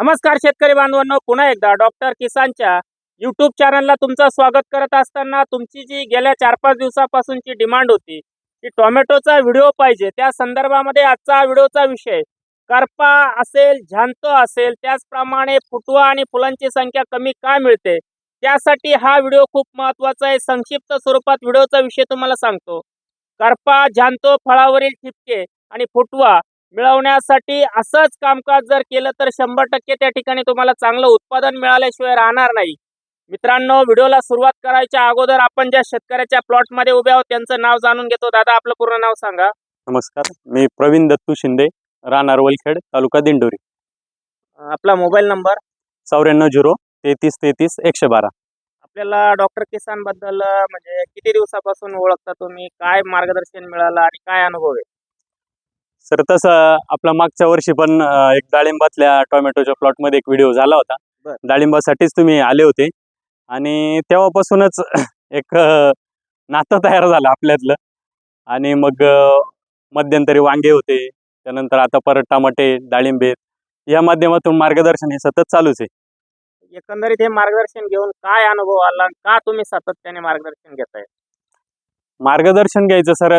नमस्कार शेतकरी बांधवांनो पुन्हा एकदा डॉक्टर किसानच्या युट्यूब चॅनलला तुमचं स्वागत करत असताना तुमची जी गेल्या चार पाच दिवसापासूनची डिमांड होती की टोमॅटोचा व्हिडिओ पाहिजे. त्या संदर्भामध्ये आजचा व्हिडिओचा विषय करपा असेल झांतो असेल त्याचप्रमाणे फुटवा आणि फुलांची संख्या कमी का मिळते? त्यासाठी हा व्हिडिओ खूप महत्त्वाचा आहे. संक्षिप्त स्वरूपात व्हिडिओचा विषय तुम्हाला सांगतो. करपा झांतो फळावरील ठिपके आणि फुटवा मिळवण्यासाठी असंच कामकाज जर केलं तर शंभर टक्के त्या ठिकाणी तुम्हाला चांगलं उत्पादन मिळाल्याशिवाय राहणार नाही. मित्रांनो व्हिडिओला सुरुवात करायच्या अगोदर आपण ज्या शेतकऱ्याच्या प्लॉटमध्ये उभे आहोत त्यांचं नाव जाणून घेतो. दादा आपलं पूर्ण नाव सांगा. नमस्कार मी प्रवीण दत्तू शिंदे राहणार वलखेड तालुका दिंडोरी. आपला मोबाईल नंबर? चौऱ्याण्णव झिरो तेहतीस तेहतीस एकशे बारा. आपल्याला डॉक्टर किसानबद्दल म्हणजे किती दिवसापासून ओळखता तुम्ही? काय मार्गदर्शन मिळालं आणि काय अनुभव आहे? सर तसं आपला मागच्या वर्षी पण एक डाळिंबातल्या टोमॅटोच्या प्लॉटमध्ये एक व्हिडिओ झाला होता. डाळिंबासाठीच तुम्ही आले होते. आणि तेव्हापासूनच एक नातं तयार झालं आपल्यातलं. आणि मग मध्यंतरी वांगे होते. त्यानंतर आता परत टमाटे डाळिंबे या माध्यमातून मार्गदर्शन हे सतत चालूच आहे. एकंदरीत हे मार्गदर्शन घेऊन काय अनुभव आला का तुम्ही सातत्याने मार्गदर्शन घेताय? मार्गदर्शन घ्यायचं सर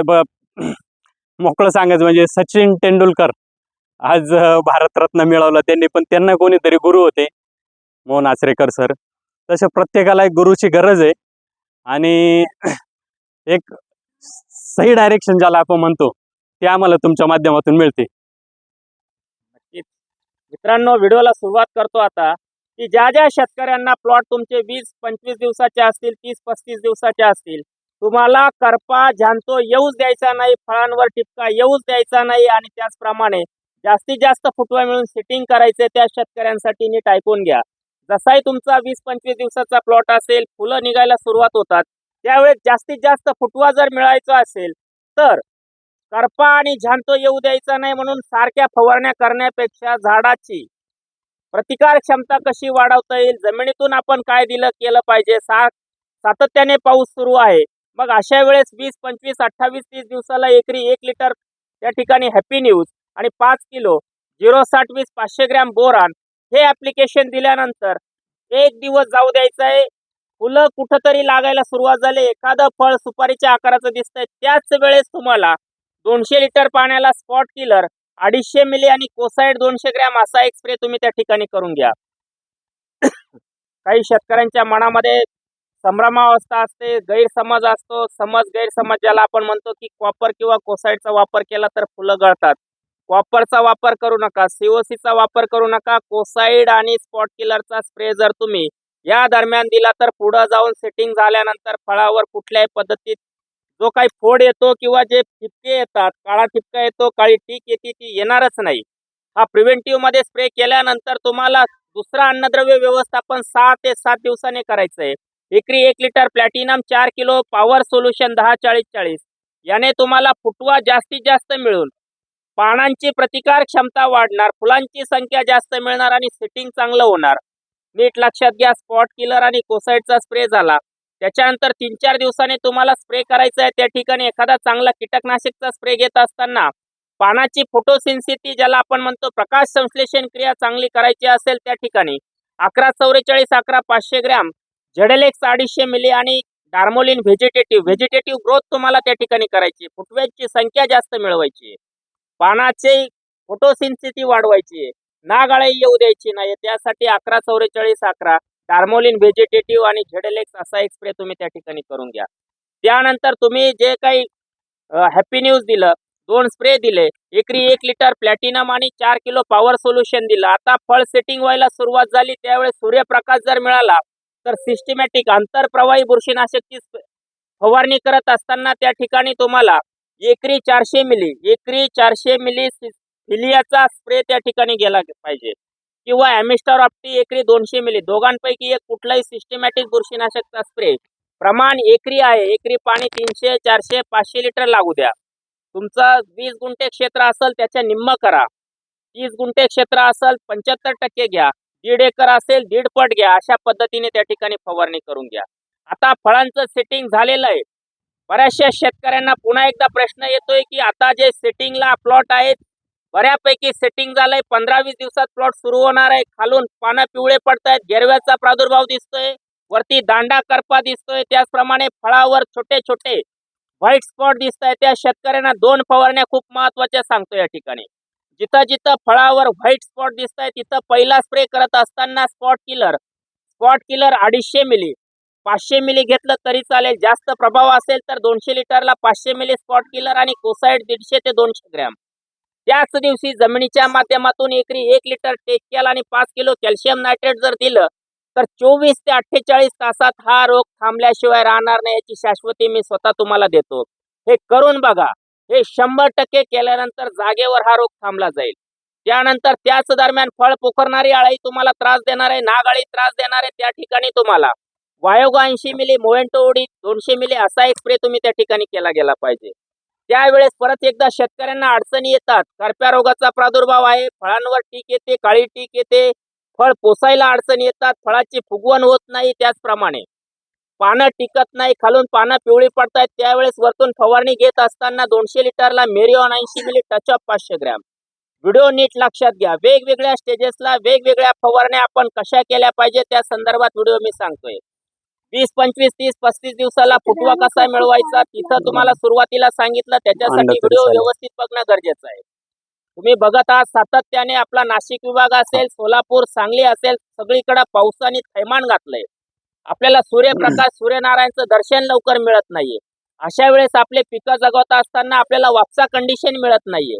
मोकळं सांगायचं म्हणजे सचिन तेंडुलकर आज भारतरत्न मिळवलं. त्यांनी पण त्यांना कोणीतरी गुरु होते. मोहन आचरेकर सर. तसे प्रत्येकाला एक गुरुची गरज आहे. आणि एक सही डायरेक्शन ज्याला आपण म्हणतो ते आम्हाला तुमच्या माध्यमातून मिळते. मित्रांनो व्हिडिओला सुरुवात करतो आता की ज्या ज्या शेतकऱ्यांना प्लॉट तुमचे वीस पंचवीस दिवसाचे असतील तीस पस्तीस दिवसाचे असतील तुम्हाला करपा झांतो येऊच द्यायचा नाही फळांवर टिपका येऊच द्यायचा नाही आणि त्याचप्रमाणे जास्तीत जास्त फुटवा मिळून सिटिंग करायचे त्या शेतकऱ्यांसाठी नीट ऐकून घ्या. जसाही तुमचा वीस पंचवीस दिवसाचा प्लॉट असेल फुलं निघायला सुरुवात होतात. त्यावेळेस जास्तीत जास्त फुटवा जर मिळायचा असेल तर करपा आणि झांतो येऊ द्यायचा नाही म्हणून सारख्या फवारण्या करण्यापेक्षा झाडाची प्रतिकार क्षमता कशी वाढवता येईल जमिनीतून आपण काय दिलं केलं पाहिजे सा सातत्याने पाऊस सुरू आहे. मग अशा वेळेस वीस पंचवीस अठ्ठावीस तीस दिवसाला एकरी एक लिटर त्या ठिकाणी हॅपी न्यूज आणि पाच किलो झिरो साठ वीस पाचशे ग्रॅम बोरान हे ॲप्लिकेशन दिल्यानंतर एक दिवस जाऊ द्यायचं आहे फुलं कुठंतरी लागायला सुरुवात झाली. एखादं फळ सुपारीच्या आकाराचं दिसतंय. त्याच वेळेस तुम्हाला दोनशे लिटर पाण्याला स्पॉट किलर अडीचशे मिली आणि कोसाईड दोनशे ग्रॅम असा एक स्प्रे तुम्ही त्या ठिकाणी करून घ्या. काही शेतकऱ्यांच्या मनामध्ये संभ्रमावस्था असते गैरसमज असतो. समज गैरसमज ज्याला आपण म्हणतो की कॉपर किंवा कोसाईडचा वापर केला तर फुलं गळतात. कॉपरचा वापर करू नका. सीओसीचा वापर करू नका. कोसाईड आणि स्पॉट किलरचा स्प्रे जर तुम्ही या दरम्यान दिला तर पुढं जाऊन सेटिंग झाल्यानंतर फळावर कुठल्याही पद्धतीत जो काही फोड येतो किंवा जे ठिपके येतात काळा ठिपका येतो काळी टीक येते ती येणारच नाही. हा प्रिव्हेंटिव्हमध्ये स्प्रे केल्यानंतर तुम्हाला दुसरा अन्नद्रव्य व्यवस्थापन सहा ते सात दिवसाने करायचं आहे विक्री एक लिटर प्लॅटिनम चार किलो पॉवर सोल्युशन दहा चाळीस चाळीस. याने तुम्हाला फुटवा जास्तीत जास्त मिळून पानांची प्रतिकार क्षमता वाढणार फुलांची संख्या जास्त मिळणार आणि सेटिंग चांगलं होणार. नीट लक्षात घ्या स्पॉट किलर आणि कोसाईडचा स्प्रे झाला. त्याच्यानंतर तीन चार दिवसाने तुम्हाला स्प्रे करायचा आहे. त्या ठिकाणी एखादा चांगला कीटकनाशकचा स्प्रे घेत असताना पानाची फोटोसिन्सिटी ज्याला आपण म्हणतो प्रकाश संश्लेषण क्रिया चांगली करायची असेल त्या ठिकाणी अकरा चौवेचाळीस अकरा पाचशे ग्रॅम झेडलेक्स अडीचशे मिली आणि डार्मोलिन व्हेजिटेटिव्ह व्हेजिटेटिव्ह ग्रोथ तुम्हाला त्या ठिकाणी करायची. फुटव्याची संख्या जास्त मिळवायची. पानाचे फोटोसिन्सिटी वाढवायची. नागाळाई येऊ द्यायची नाही. त्यासाठी अकरा चौवेचाळीस अकरा. डार्मोलिन व्हेजिटेटिव्ह आणि झेडेलेक्स असा एक स्प्रे तुम्ही त्या ठिकाणी करून घ्या. त्यानंतर तुम्ही जे काही हॅपी न्यूज दिलं दोन स्प्रे दिले. एकरी एक लिटर प्लॅटिनम आणि चार किलो पॉवर सोल्युशन दिलं. आता फळ सेटिंग व्हायला सुरुवात झाली. त्यावेळेस सूर्यप्रकाश जर मिळाला तर सिस्टमॅटिक आंतरप्रवाही बुरशीनाशकची फवारणी करत असताना त्या ठिकाणी तुम्हाला एकरी चारशे मिली एकरी चारशे मिली फिलियाचा स्प्रे त्या ठिकाणी गेला पाहिजे. किंवा ॲमिस्टर ऑप्टी एकरी दोनशे मिली दोघांपैकी एक कुठलाही सिस्टमॅटिक बुरशीनाशकचा स्प्रे प्रमाण एकरी आहे एकरी पाणी तीनशे चारशे पाचशे लिटर लागू द्या. तुमचं वीस गुंठे क्षेत्र असेल त्याच्या निम्म करा. तीस गुंठे क्षेत्र असेल पंच्याहत्तर टक्के घ्या. दीड एकर असेल दीड पट घ्या. अशा पद्धतीने त्या ठिकाणी फवारणी करून घ्या. आता फळांचं सेटिंग झालेलं आहे. बऱ्याचशा शेतकऱ्यांना पुन्हा एकदा प्रश्न येतोय की आता जे सेटिंगला प्लॉट आहेत बऱ्यापैकी सेटिंग झालंय. पंधरा वीस दिवसात प्लॉट सुरू होणार आहे. खालून पानं पिवळे पडतायत. गेरव्याचा प्रादुर्भाव दिसतोय. वरती दांडा करपा दिसतोय. त्याचप्रमाणे फळावर छोटे छोटे व्हाईट स्पॉट दिसत आहेत त्या शेतकऱ्यांना दोन फवारण्या खूप महत्त्वाच्या सांगतो या ठिकाणी. जिथं जिथं फळावर व्हाईट स्पॉट दिसत आहे तिथं पहिला स्प्रे करत असताना स्पॉट किलर स्पॉट किलर अडीचशे मिली पाचशे मिली घेतलं तरी चालेल. जास्त प्रभाव असेल तर दोनशे लिटरला पाचशे मिली स्पॉट किलर आणि कोसाईड दीडशे ते दोनशे ग्रॅम त्याच दिवशी जमिनीच्या माध्यमातून एकरी एक लिटर टेक्याल आणि पाच किलो कॅल्शियम नायट्रेट जर दिलं तर चोवीस ते अठ्ठेचाळीस तासात हा रोग थांबल्याशिवाय राहणार नाही याची शाश्वती मी स्वतः तुम्हाला देतो. हे करून बघा. हे शंभर टक्के केल्यानंतर जागेवर हा रोग थांबला जाईल. त्यानंतर त्याच दरम्यान फळ पोखरणारी आळी तुम्हाला त्रास देणार आहे नागाळी त्रास देणार आहे त्या ठिकाणी तुम्हाला. वायोगा ऐंशी मिली मोवेंटो उडी दोनशे मिली असा एक स्प्रे तुम्ही त्या ठिकाणी केला गेला पाहिजे. त्यावेळेस परत एकदा शेतकऱ्यांना अडचणी येतात. करप्या रोगाचा प्रादुर्भाव आहे फळांवर टीक येते काळी टीक येते. फळ पोसायला अडचणी येतात फळाची फुगवण होत नाही त्याचप्रमाणे. पानं टिकत नाही खालून पानं पिवळी पडतायत. त्यावेळेस वरतून फवारणी घेत असताना दोनशे लिटरला मेरिओन ऐंशी मिली टच ऑफ पाचशे ग्रॅम. व्हिडिओ नीट लक्षात घ्या. वेगवेगळ्या स्टेजेसला वेगवेगळ्या फवारण्या आपण कशा केल्या पाहिजे त्या संदर्भात व्हिडिओ मी सांगतोय. वीस पंचवीस तीस पस्तीस दिवसाला फुटवा कसा मिळवायचा तिथं तुम्हाला सुरुवातीला सांगितलं त्याच्यासाठी व्हिडिओ. व्यवस्थित बघणं गरजेचं आहे. तुम्ही बघत आहात सातत्याने आपला नाशिक विभाग असेल सोलापूर सांगली असेल सगळीकडे पावसाने थैमान घातलंय. आपल्याला सूर्यप्रकाश सूर्यनारायणचं दर्शन लवकर मिळत नाहीये. अशा वेळेस आपले पिकं जगवत असताना आपल्याला वापसा कंडिशन मिळत नाहीये.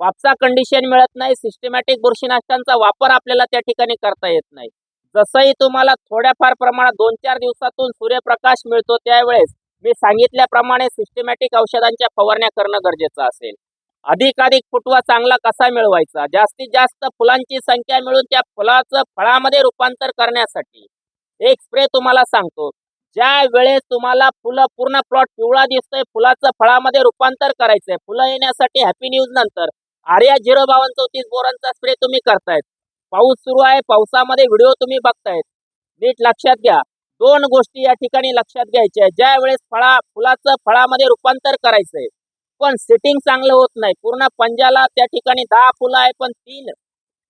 वापसा कंडिशन मिळत नाही सिस्टमॅटिक बुरशीनाशकांचा वापर आपल्याला त्या ठिकाणी करता येत नाही. जसंही तुम्हाला थोड्याफार प्रमाणात दोन चार दिवसातून सूर्यप्रकाश मिळतो त्यावेळेस मी सांगितल्याप्रमाणे सिस्टमॅटिक औषधांच्या फवारण्या करणं गरजेचं असेल. अधिकाधिक फुटवा चांगला कसा मिळवायचा? जास्तीत जास्त फुलांची संख्या मिळून त्या फुलाचं फळामध्ये रूपांतर करण्यासाठी एक स्प्रे तुम्हाला सांगतो. ज्या वेळेस तुम्हाला फुलं पूर्ण प्लॉट पिवळा दिसतोय फुलाचं फळामध्ये रूपांतर करायचंय फुलं येण्यासाठी हॅपी न्यूज नंतर आर्या झिरो बावन चौतीस बोरांचा स्प्रे तुम्ही करतायत. पाऊस सुरू आहे पावसामध्ये व्हिडिओ तुम्ही बघतायत. नीट लक्षात घ्या. दोन गोष्टी या ठिकाणी लक्षात घ्यायच्या आहेत. ज्या वेळेस फळा फुलाचं फळामध्ये रूपांतर करायचंय. पण सिटिंग चांगलं होत नाही. पूर्ण पंजाला त्या ठिकाणी दहा फुलं आहे पण तीन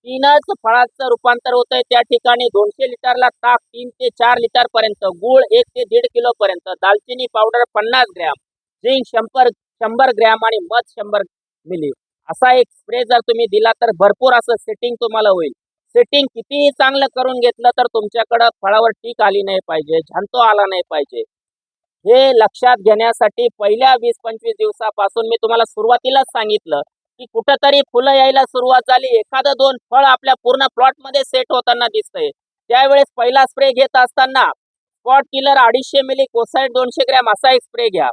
तीनच फळाचं रूपांतर होत आहे त्या ठिकाणी दोनशे लिटरला ताक तीन ते चार लिटर पर्यंत गुळ एक ते दीड किलो पर्यंत दालचिनी पावडर पन्नास ग्रॅम झिंक शंभर शंभर ग्रॅम आणि मध शंभर मिली. असा एक स्प्रे जर तुम्ही दिला तर भरपूर असं सेटिंग तुम्हाला होईल. सेटिंग कितीही चांगलं करून घेतलं तर तुमच्याकडं फळावर टीक आली नाही पाहिजे झांतो आला नाही पाहिजे. हे लक्षात घेण्यासाठी पहिल्या वीस पंचवीस दिवसापासून मी तुम्हाला सुरुवातीलाच सांगितलं की कुठंतरी फुलं यायला सुरुवात झाली. एखादं दोन फळ आपल्या पूर्ण प्लॉटमध्ये सेट होताना दिसतंय. त्यावेळेस पहिला स्प्रे घेत असताना स्पॉट किलर अडीचशे मिली कोसाईट दोनशे ग्रॅम असा एक स्प्रे घ्या.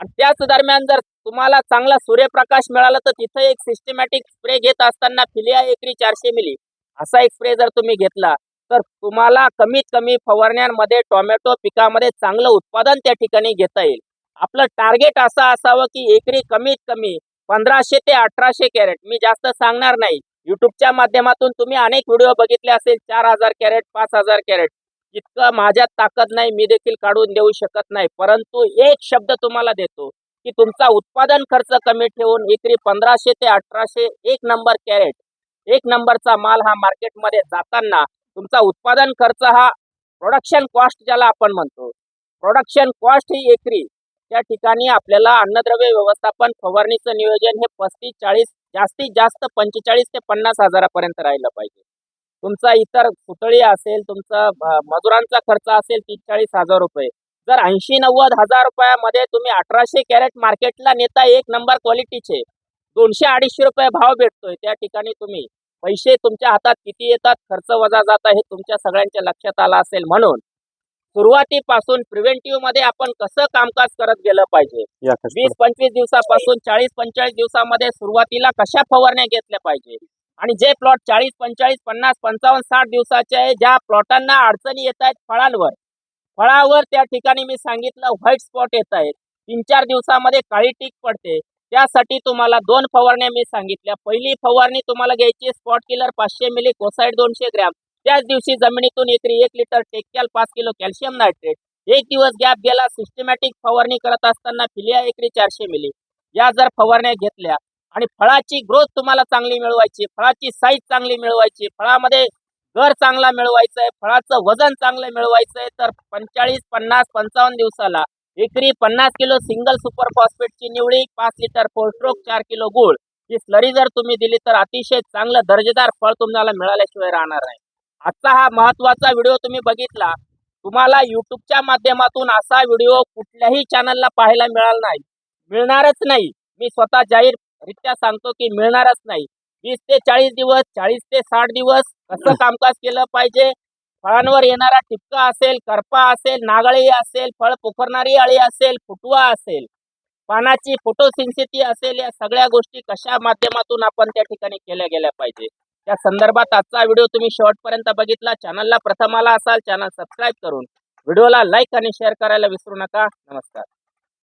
आणि त्याच दरम्यान जर तुम्हाला चांगला सूर्यप्रकाश मिळाला तर तिथं एक सिस्टमॅटिक स्प्रे घेत असताना फिलिया एकरी चारशे मिली असा एक स्प्रे जर तुम्ही घेतला तर तुम्हाला कमीत कमी फवारण्यांमध्ये टोमॅटो पिकामध्ये चांगलं उत्पादन त्या ठिकाणी घेता येईल. आपलं टार्गेट असं असावं की एकरी कमीत कमी पंधराशे ते अठराशे कॅरेट. मी जास्त सांगणार नाही. युट्यूबच्या माध्यमातून तुम्ही अनेक व्हिडिओ बघितले असेल चार हजार कॅरेट पाच हजार कॅरेट. इतकं माझ्यात ताकद नाही मी देखील काढून देऊ शकत नाही. परंतु एक शब्द तुम्हाला देतो की तुमचा उत्पादन खर्च कमी ठेवून एकरी पंधराशे ते अठराशे एक नंबर कॅरेट एक नंबरचा माल हा मार्केटमध्ये जाताना तुमचा उत्पादन खर्च हा प्रोडक्शन कॉस्ट ज्याला आपण म्हणतो. प्रोडक्शन कॉस्ट ही एकरी त्या ठिकाणी आपल्याला अन्नद्रव्य व्यवस्थापन फवारणीचं नियोजन हे पस्तीस चाळीस जास्तीत जास्त पंचेचाळीस ते पन्नास हजारापर्यंत राहिलं पाहिजे. तुमचा इतर पुतळी असेल तुमचा मजुरांचा खर्च असेल तीस चाळीस हजार रुपये. जर ऐंशी नव्वद हजार रुपयामध्ये तुम्ही अठराशे कॅरेट मार्केटला नेता एक नंबर क्वालिटीचे दोनशे अडीचशे रुपये भाव भेटतोय त्या ठिकाणी तुम्ही. पैसे तुमच्या हातात किती येतात खर्च वजा जाता हे तुमच्या सगळ्यांच्या लक्षात आला असेल म्हणून सुरुवातीपासून प्रिव्हेंटिव्हमध्ये आपण कसं कामकाज करत गेलं पाहिजे? वीस पंचवीस दिवसापासून चाळीस पंचेचाळीस दिवसामध्ये सुरुवातीला कशा फवारण्या घेतल्या पाहिजे? आणि जे प्लॉट चाळीस पंचेचाळीस पन्नास पंचावन्न साठ दिवसाचे आहे ज्या प्लॉटांना अडचणी येत आहेत फळांवर. फळावर त्या ठिकाणी मी सांगितलं व्हाईट स्पॉट येत आहेत. तीन चार दिवसामध्ये काळी टीक पडते. त्यासाठी तुम्हाला दोन फवारण्या मी सांगितल्या. पहिली फवारणी तुम्हाला घ्यायची स्पॉट किलर पाचशे मिली कोसाईड दोनशे ग्रॅम. त्याच दिवशी जमिनीतून एकरी एक लिटर टेक्याल पाच किलो कॅल्शियम नायट्रेट. एक दिवस गॅप गेला सिस्टमॅटिक फवारणी करत असताना फिलिया एकरी चारशे मिली. या जर फवारण्या घेतल्या आणि फळाची ग्रोथ तुम्हाला चांगली मिळवायची फळाची साईज चांगली मिळवायची फळामध्ये घर चांगला मिळवायचं आहे फळाचं वजन चांगलं मिळवायचं आहे तर पंचेचाळीस पन्नास पंचावन्न दिवसाला एकरी पन्नास किलो सिंगल सुपर फॉस्फेटची निवडी पाच लिटर फोरस्ट्रोक चार किलो गुळ. ही स्लरी जर तुम्ही दिली तर अतिशय चांगलं दर्जेदार फळ तुम्हाला मिळाल्याशिवाय राहणार नाही. आजचा हा महत्त्वाचा व्हिडिओ तुम्ही बघितला तुम्हाला युट्यूबच्या माध्यमातून असा व्हिडिओ कुठल्याही चॅनलला पाहायला मिळाला नाही. मिळणारच नाही. मी स्वतः जाहीररित्या सांगतो की मिळणारच नाही. वीस ते चाळीस दिवस चाळीस ते साठ दिवस कसं कामकाज केलं पाहिजे? फळांवर येणारा टिपका असेल करपा असेल नागळी असेल फळ पोखरणारी अळी असेल फुटवा असेल पानाची फोटोसिन्सिटी असेल या सगळ्या गोष्टी कशा माध्यमातून आपण त्या ठिकाणी केल्या गेल्या पाहिजे? त्या संदर्भात आजचा व्हिडिओ तुम्ही शेवटपर्यंत बघितला चॅनलला प्रथम आला असाल चॅनल सबस्क्राईब करून व्हिडिओला लाईक आणि शेअर करायला विसरू नका. नमस्कार.